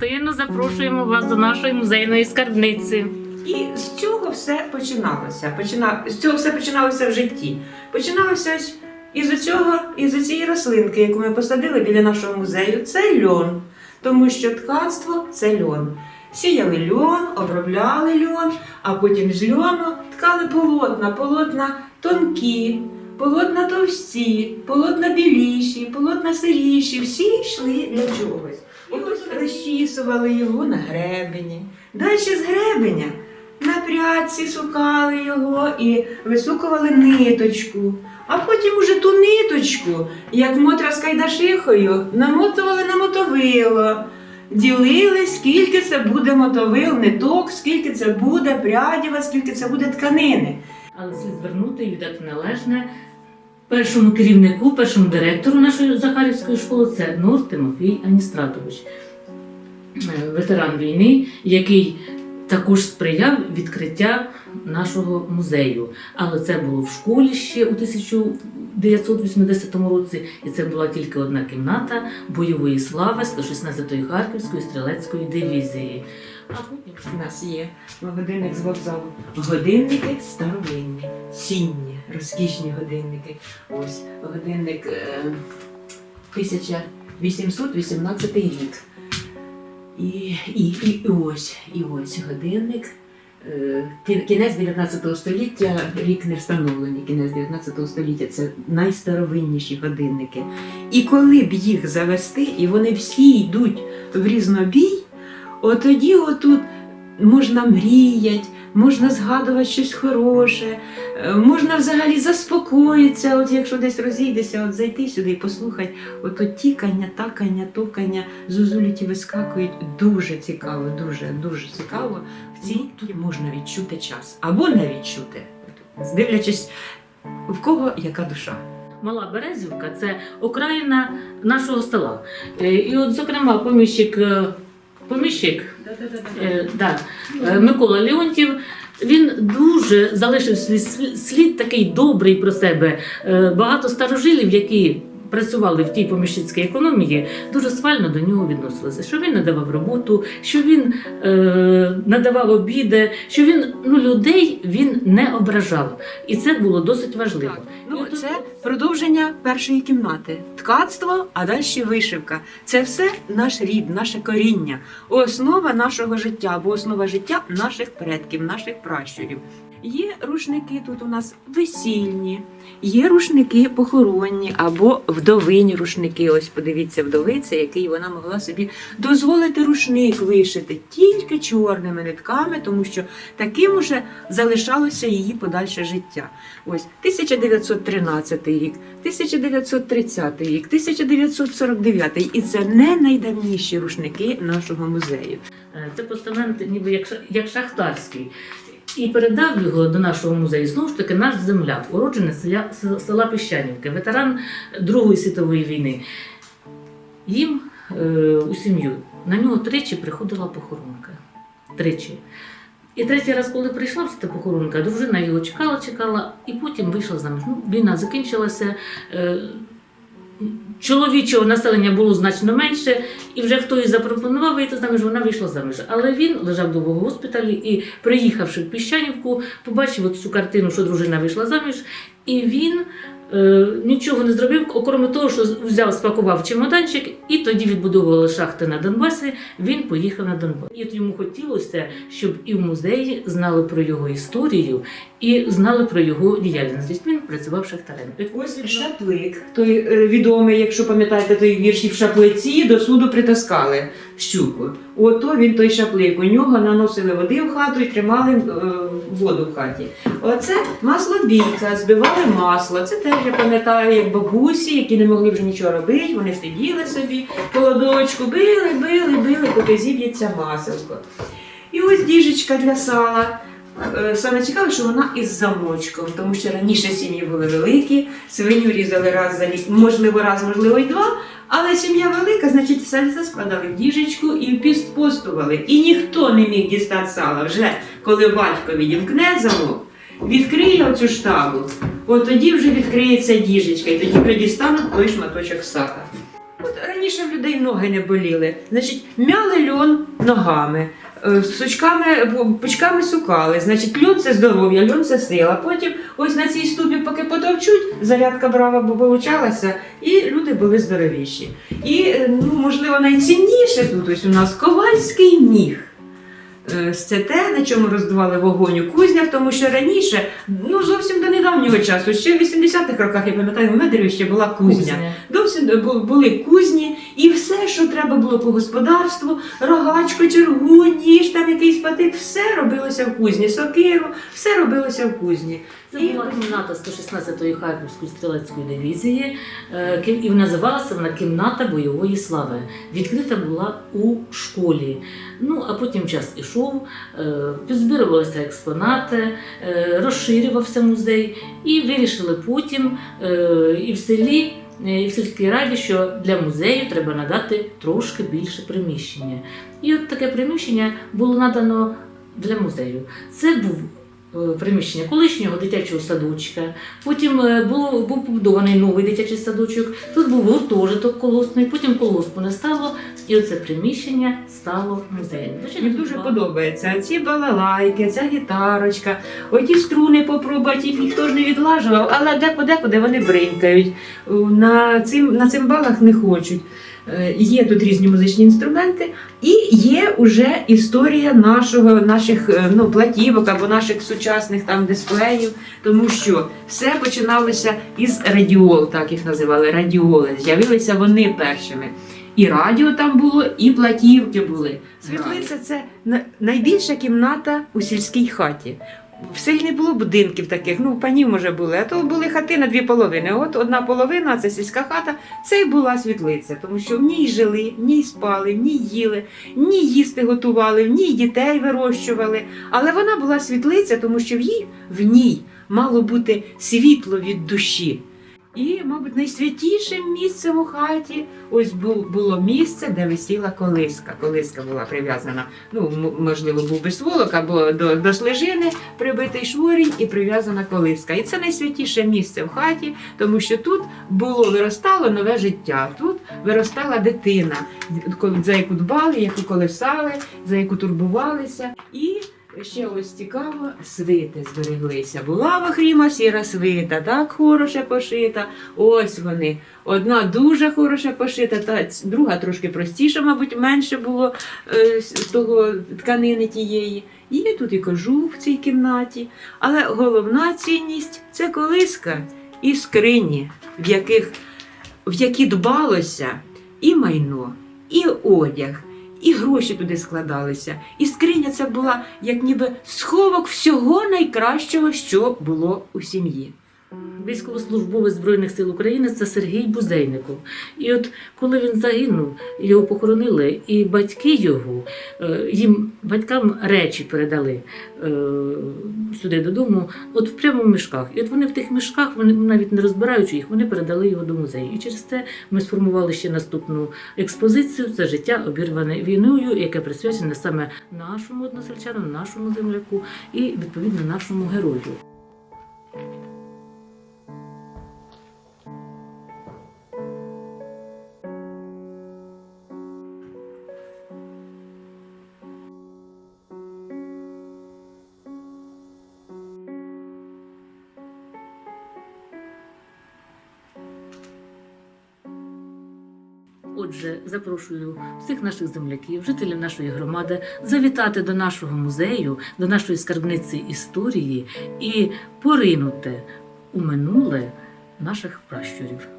Гостинно запрошуємо вас до нашої музейної скарбниці. І з цього все починалося. Почина... З цього все починалося в житті. Починалося із цього, із цієї рослинки, яку ми посадили біля нашого музею. Це льон. Тому що ткацтво це льон. Сіяли льон, обробляли льон, а потім з льону ткали полотна, полотна тонкі, полотна товсті, полотна біліші, полотна сиріші. Всі йшли для чогось. Розчісували його на гребені. Далі з гребеня на прядці сукали його і висукували ниточку. А потім уже ту ниточку, як мотра з кайдашихою, намотували на мотовило. Ділили, скільки це буде мотовил, ниток, скільки це буде прядіва, скільки це буде тканини. Але слід звернути і віддати належне першому керівнику, першому директору нашої Захарівської школи це Нур Тимофій Аністратович, ветеран війни, який також сприяв відкриття нашого музею. Але це було в школі ще у 1980 році, і це була тільки одна кімната бойової слави 116-ї Харківської стрілецької дивізії. А потім У нас є годинник з вокзалу. Годинники старовинні, цінні, розкішні годинники. Ось годинник е, 1818 рік. І, і, і ось, і ось годинник. е, Кінець 19 століття, рік не встановлений, кінець 19 століття це найстаровинніші годинники. І коли б їх завести, і вони всі йдуть в різнобій, от тоді отут можна мріяти, можна згадувати щось хороше, е, можна взагалі заспокоїтися, от якщо десь розійдеся, от зайти сюди і послухати, от, тікання, такання, токання, зозулі ті вискакують. Дуже цікаво, дуже, дуже цікаво. В цій можна відчути час або не відчути, дивлячись, в кого яка душа. Мала Березівка це окраїна нашого села. Е, І от, зокрема, поміщик, е, поміщик е, да, е, Микола Леонтів. Він дуже залишив свій слід- такий добрий про себе. Е, Багато старожилів, які працювали в тій поміщицькій економії, дуже схвально до нього відносилися. Що він надавав роботу, що він е, надавав обіди, що він ну, людей він не ображав. І це було досить важливо. Ну, це продовження першої кімнати. Ткацтво, а далі вишивка. Це все наш рід, наше коріння, основа нашого життя, або основа життя наших предків, наших пращурів. Є рушники тут у нас весільні, є рушники похоронні або вдовині рушники. Ось подивіться, вдовиця, який вона могла собі дозволити рушник вишити тільки чорними нитками, тому що таким уже залишалося її подальше життя. Ось 1913 рік, 1930 рік, 1949 і це не найдавніші рушники нашого музею. Е, Це постамент ніби як, як шахтарський. І передав його до нашого музею знову ж таки наш земляк, уродженець села, села Піщанівки, ветеран Другої світової війни. Їм е, у сім'ю на нього тричі приходила похоронка. Тричі. І третій раз, коли прийшла та похоронка, дружина його чекала, чекала, і потім вийшла заміж. Ну, війна закінчилася. Е, чоловічого населення було значно менше, і вже хтось запропонував вийти заміж, вона вийшла заміж. Але він лежав довго в госпіталі і, приїхавши в Піщанівку, побачив цю картину, що дружина вийшла заміж, і він е, нічого не зробив, окрім того, що взяв, спакував чемоданчик, і тоді відбудовували шахти на Донбасі. Він поїхав на Донбас. І от йому хотілося, щоб і в музеї знали про його історію і знали про його діяльність. Він працював шахтарем. Ось шаплик, той е, відомий, якщо пам'ятаєте той вірш, і в шаплиці до суду притаскали щуку. Ото він той шаплик. У нього наносили води в хату і тримали е, воду в хаті. Оце масло бійця, збивали масло. Це теж я пам'ятаю, як бабусі, які не могли вже нічого робити. Вони сиділи собі по ладочку, били, били, били, поки зіб'ється маселко. І ось діжечка для сала. Е, Саме цікаве, що вона із замочком, тому що раніше сім'ї були великі, свиню різали раз за рік, можливо, раз, можливо, й два. Але сім'я велика, значить, сальце складали в діжечку і в піст постували. І ніхто не міг дістати сала. Вже коли батько відімкне замок, відкриє оцю штабу, от тоді вже відкриється діжечка, і тоді вже дістануть той шматочок сала. От раніше в людей ноги не боліли. Значить, мяли льон ногами, сучками, пучками сукали. Значить, льон це здоров'я, льон це сила. Потім ось на цій ступі, поки потовчуть, зарядка брава получалася, і люди були здоровіші. І, е, ну, можливо, найцінніше тут ось у нас ковальський ніг. Е, Це те, на чому роздували вогонь у кузнях, тому що раніше, ну зовсім до недавнього часу, ще в 80-х роках, я пам'ятаю, в Медреві ще була кузня. Зовсім бу- були кузні, і все, треба було по господарству, рогачко, чергу, ніж, там якийсь патик, все робилося в кузні, сокиру, все робилося в кузні. Це І була кімната 116-ї Харківської стрілецької дивізії, е, і називалася вона Кімната бойової слави. Відкрита була у школі. Ну, а потім час ішов, е, підзбирувалися експонати, е, розширювався музей, і вирішили потім і в селі. Е, І в сільській раді, що для музею треба надати трошки більше приміщення. І от таке приміщення було надано для музею. Це був приміщення колишнього дитячого садочка. Потім е, було, був побудований новий дитячий садочок. Тут був гуртожиток колгоспний, потім колгоспу не стало, і оце приміщення стало музеєм. Мені дуже подобається. Ці балалайки, ця гітарочка, оті струни попробувати, їх ніхто ж не відлажував, але декуди вони бринкають. На, цим, на цимбалах не хочуть. Е, Є тут різні музичні інструменти, і є вже історія нашого, наших е, ну, платівок або наших сучасних там дисплеїв, тому що все починалося із радіол, так їх називали, радіоли. З'явилися вони першими. І радіо там було, і платівки були. Світлиця це найбільша кімната у сільській хаті. В селі не було будинків таких, ну панів може були, а то були хати на дві половини. От одна половина це сільська хата, це й була світлиця, тому що в ній жили, в ній спали, в ній їли, в ній їсти готували, в ній дітей вирощували. Але вона була світлиця, тому що в ній, в ній мало бути світло від душі. І, мабуть, найсвятішим місцем у хаті ось бу- було місце, де висіла колиска. Колиска була прив'язана, ну, можливо, був би сволок або до, до слежини прибитий шворінь і прив'язана колиска. І це найсвятіше місце в хаті, тому що тут було виростало нове життя. Тут виростала дитина, за яку дбали, яку колесали, за яку турбувалися. І ще ось цікаво, свити збереглися. Була в Охріма сіра свита, так хороше пошита. Ось вони. Одна дуже хороше пошита, та друга трошки простіша, мабуть, менше було е, того тканини тієї. Є тут і кожух в цій кімнаті. Але головна цінність це колиска і скрині, в яких в які дбалося і майно, і одяг, і гроші туди складалися. І скриня це була як ніби сховок всього найкращого, що було у сім'ї. Військовослужбовець Збройних сил України це Сергій Бузейников. І от коли він загинув, його похоронили, і батьки його е, їм батькам речі передали е, сюди додому, от в прямому мішках. І от вони в тих мішках, вони навіть не розбираючи їх, вони передали його до музею. І через це ми сформували ще наступну експозицію. Це життя обірване війною, яке присвячене саме нашому односельчану, нашому земляку і відповідно нашому герою. Отже, запрошую всіх наших земляків, жителів нашої громади, завітати до нашого музею, до нашої скарбниці історії і поринути у минуле наших пращурів.